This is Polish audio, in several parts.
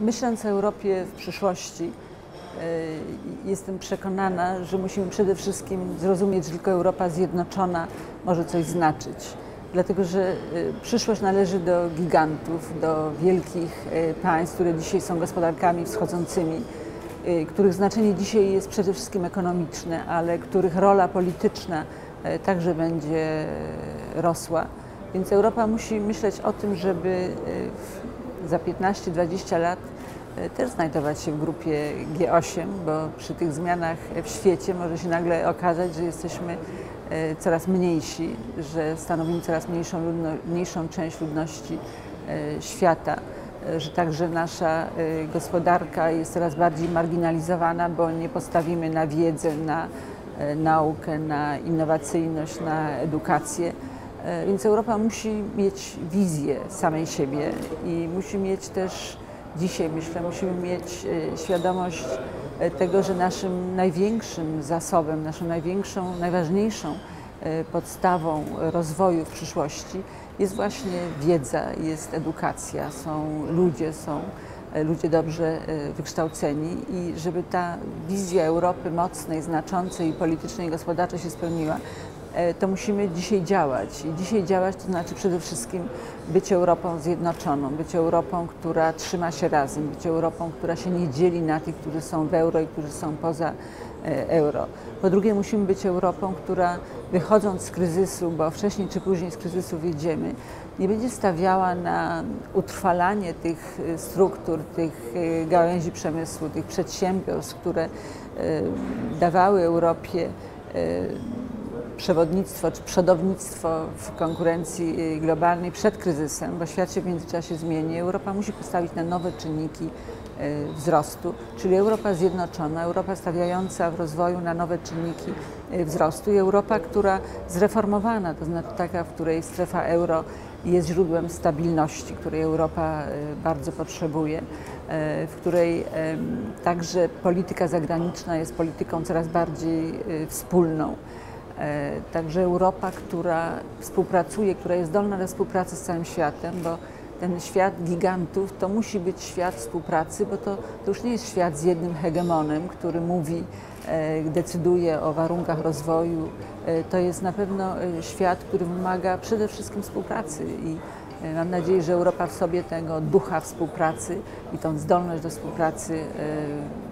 Myśląc o Europie w przyszłości, e, jestem przekonana, że musimy przede wszystkim zrozumieć, że tylko Europa zjednoczona może coś znaczyć. Dlatego, że e, przyszłość należy do gigantów, do wielkich e, państw, które dzisiaj są gospodarkami wschodzącymi, których znaczenie dzisiaj jest przede wszystkim ekonomiczne, ale których rola polityczna także będzie rosła. Więc Europa musi myśleć o tym, żeby za 15-20 lat e, też znajdować się w grupie G8, bo przy tych zmianach w świecie może się nagle okazać, że jesteśmy e, coraz mniejsi, że stanowimy coraz mniejszą, mniejszą część ludności e, świata, że także nasza gospodarka jest coraz bardziej marginalizowana, bo nie postawimy na wiedzę, na naukę, na innowacyjność, na edukację. E, więc Europa musi mieć wizję samej siebie i musi mieć też dzisiaj, myślę, musimy mieć e, świadomość e, tego, że naszym największym zasobem, naszą największą, najważniejszą podstawą rozwoju w przyszłości jest właśnie wiedza, jest edukacja, są ludzie, są ludzie dobrze wykształceni i żeby ta wizja Europy mocnej, znaczącej politycznej i gospodarczej się spełniła, to musimy dzisiaj działać. I dzisiaj działać to znaczy przede wszystkim być Europą zjednoczoną, być Europą, która trzyma się razem, być Europą, która się nie dzieli na tych, którzy są w euro i którzy są poza e, euro. Po drugie, musimy być Europą, która wychodząc z kryzysu, bo wcześniej czy później z kryzysu wyjdziemy, nie będzie stawiała na utrwalanie tych e, struktur, tych gałęzi przemysłu, tych przedsiębiorstw, które dawały Europie przewodnictwo czy przodownictwo w konkurencji y, globalnej przed kryzysem, bo świat się w międzyczasie zmieni. Europa musi postawić na nowe czynniki y, wzrostu, czyli Europa zjednoczona, Europa stawiająca w rozwoju na nowe czynniki y, wzrostu i Europa, która zreformowana, to znaczy taka, w której strefa euro jest źródłem stabilności, której Europa bardzo potrzebuje, w której także polityka zagraniczna jest polityką coraz bardziej wspólną. E, także Europa, która współpracuje, która jest zdolna do współpracy z całym światem, bo ten świat gigantów to musi być świat współpracy, bo to, to już nie jest świat z jednym hegemonem, który mówi, e, decyduje o warunkach rozwoju. E, to jest na pewno świat, który wymaga przede wszystkim współpracy i mam nadzieję, że Europa w sobie tego ducha współpracy i tą zdolność do współpracy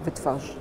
wytworzy.